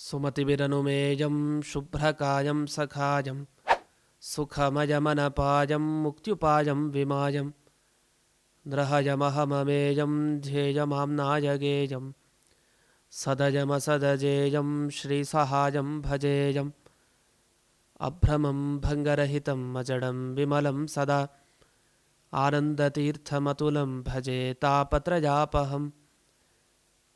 सुमतिभिरनुमेयं शुभ्रकायं सखायं सुखमयमनपायं मुक्त्युपायं विमायं नृहयमहममेयं ध्येयमाम्नायगेयं सदयमसदजेयं श्रीसहायं भजेयम् अभ्रमं भङ्गरहितम् अजडं विमलं सदा, आनन्दतीर्थमतुलं भजे तापत्रयापहम्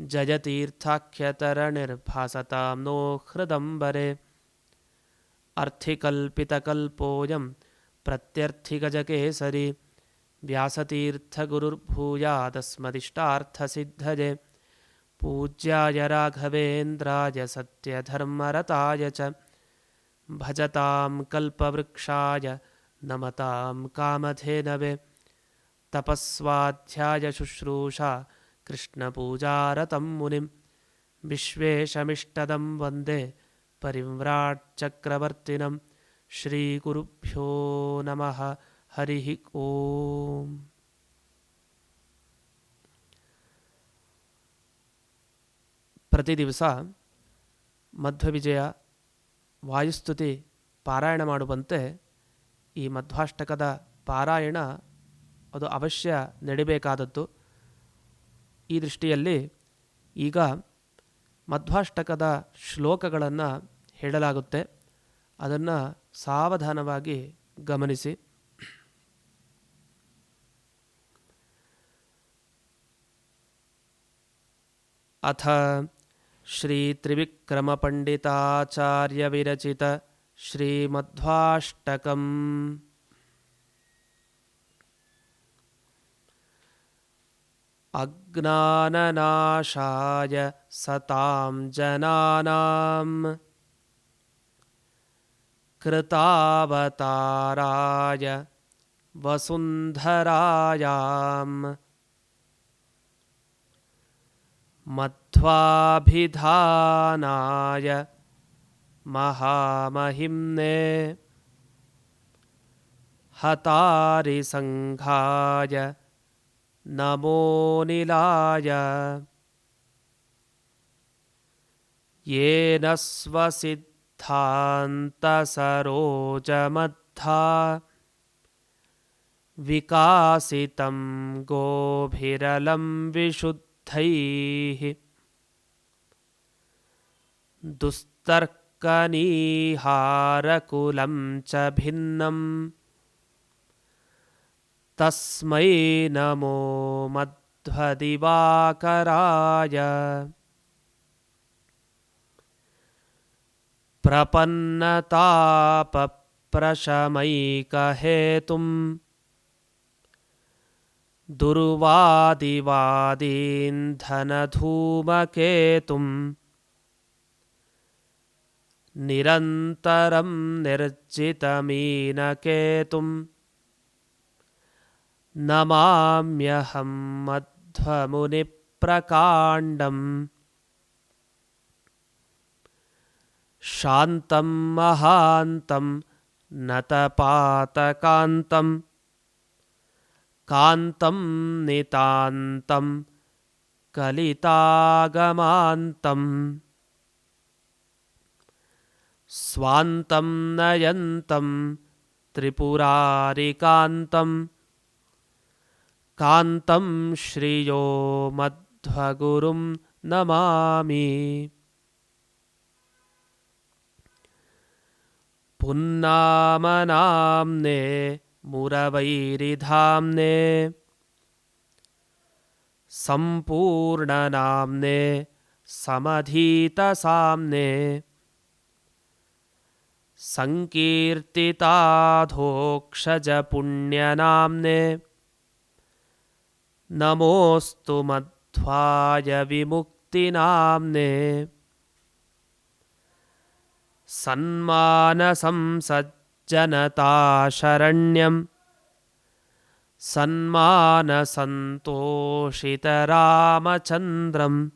जयतीर्थाख्यतरनिर्भासतां नो हृदम्बरे। अर्थिकल्पितकल्पोऽयं प्रत्यर्थिगजकेसरी व्यासतीर्थगुरुर्भूयादस्मदिष्टार्थसिद्धये। पूज्याय राघवेन्द्राय सत्यधर्मरताय च। भजतां कल्पवृक्षाय नमतां कामधेनवे। तपस्वाध्यायशुश्रूषा कृष्णपूजारतं मुनिं विश्वेशमिष्टदं वन्दे परिव्राट्चक्रवर्तिनं श्रीगुरुभ्यो नमः हरिः ಓಂ ಪ್ರತಿ ದಿವಸ ಮಧ್ವವಿಜಯ ವಾಯುಸ್ತುತಿ ಪಾರಾಯಣ ಮಾಡುವಂತೆ ಈ ಮಧ್ವಾಷ್ಟಕದ ಪಾರಾಯಣ ಅದು ಅವಶ್ಯ ನಡಿಬೇಕಾದದ್ದು ಈ ದೃಷ್ಟಿಯಲ್ಲಿ ಈಗ ಮಧ್ವಾಷ್ಟಕದ ಶ್ಲೋಕಗಳನ್ನು ಹೇಳಲಾಗುತ್ತೆ ಅದನ್ನು ಸಾವಧಾನವಾಗಿ ಗಮನಿಸಿ अथ श्रीत्रिविक्रमपण्डिताचार्यविरचित श्रीमध्वाष्टकम् अज्ञाननाशाय सतां जनानां कृतावताराय वसुन्धरायाम्। मध्वाभिधानाय महामहिम्ने। हतारिसङ्घाय नमो निलाय। येन स्वसिद्धान्तसरोजमद्धा विकासितं गोभिरलं विशुद्धैः। दुस्तर्कनीहारकुलं च भिन्नम् तस्मै नमो मध्वदिवाकराय। प्रपन्नतापप्रशमैकहेतुम् दुर्वादिवादीन्धनधूमकेतुम् निरन्तरं निर्जितमीनकेतुं नमाम्यहं मध्वमुनिप्रकाण्डम्। शान्तं महान्तं नतपातकान्तं। कान्तं नितान्तं कलितागमान्तम् स्वान्तं नयन्तं त्रिपुरारिकान्तं कान्तं श्रियो मध्वगुरुं नमामि। पुन्नामनाम्ने मुरवैरिधाम्ने सम्पूर्णनाम्ने समधीतसाम्ने सङ्कीर्तिताधोक्षजपुण्यनाम्ने नमोऽस्तु मध्वाय विमुक्तिनाम्ने। सन्मानसं सज्ज जनताशरण्यम् सन्मानसन्तोषितरामचन्द्रम्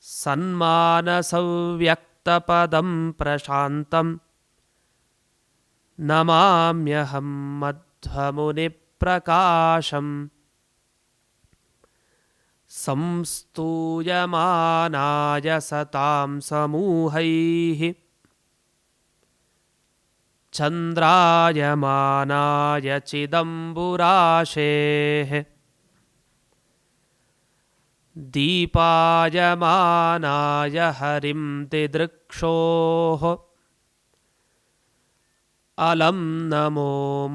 सन्मानसव्यक्तपदं प्रशान्तम् नमाम्यहं मध्वमुनिप्रकाशम् संस्तूयमानाय सतां समूहैः। चन्द्रायमानाय चिदम्बुराशेः। दीपायमानाय हरिं दिदृक्षोः अलं नमो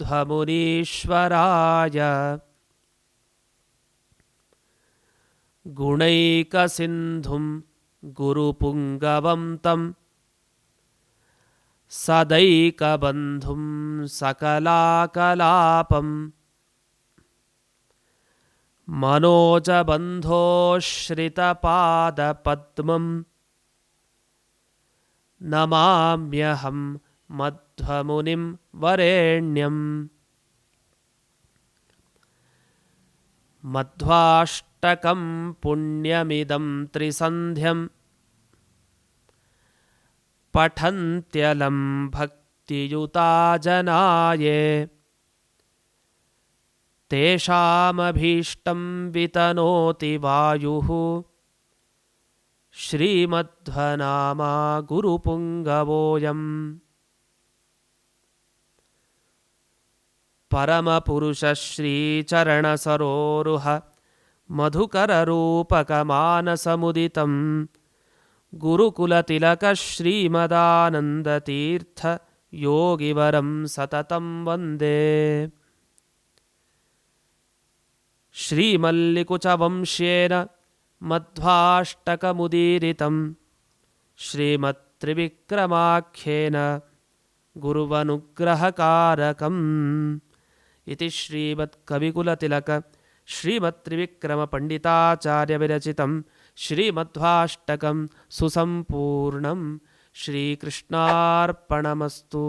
मध्वमुनीश्वराय गुणैकसिन्धुं गुरुपुङ्गवं तं सदैकबन्धुं सकलाकलापम्। मनोजबन्धोश्रितपादपद्मम्। नमाम्यहं मध्वमुनिं वरेण्यम्। मध्वाष्टकं पुण्यमिदं त्रिसन्ध्यम् भक्तियुता जनाये तेषामभीष्टं वितनोति वायुः। श्रीमध्वनामा गुरुपुङ्गवोऽयम् परमपुरुषश्रीचरणसरोरुह मधुकररूपकमानसमुदितं गुरुकुलतिलकश्रीमदानन्दतीर्थयोगिवरं सततं वन्दे श्रीमल्लिकुचवंश्येन मध्वाष्टकमुदीरितं श्रीमत्त्रिविक्रमाख्येन गुर्वनुग्रहकारकम् ಇತಿ ಶ್ರೀಮತ್ ಕವಿಕುಲತಿಲಕ ಶ್ರೀಮತ್ ತ್ರಿವಿಕ್ರಮ ಪಂಡಿತಾಚಾರ್ಯ ವಿರಚಿತಂ ಶ್ರೀಮಧ್ವಾಷ್ಟಕಂ ಸುಸಂಪೂರ್ಣಂ ಶ್ರೀಕೃಷ್ಣಾರ್ಪಣಮಸ್ತು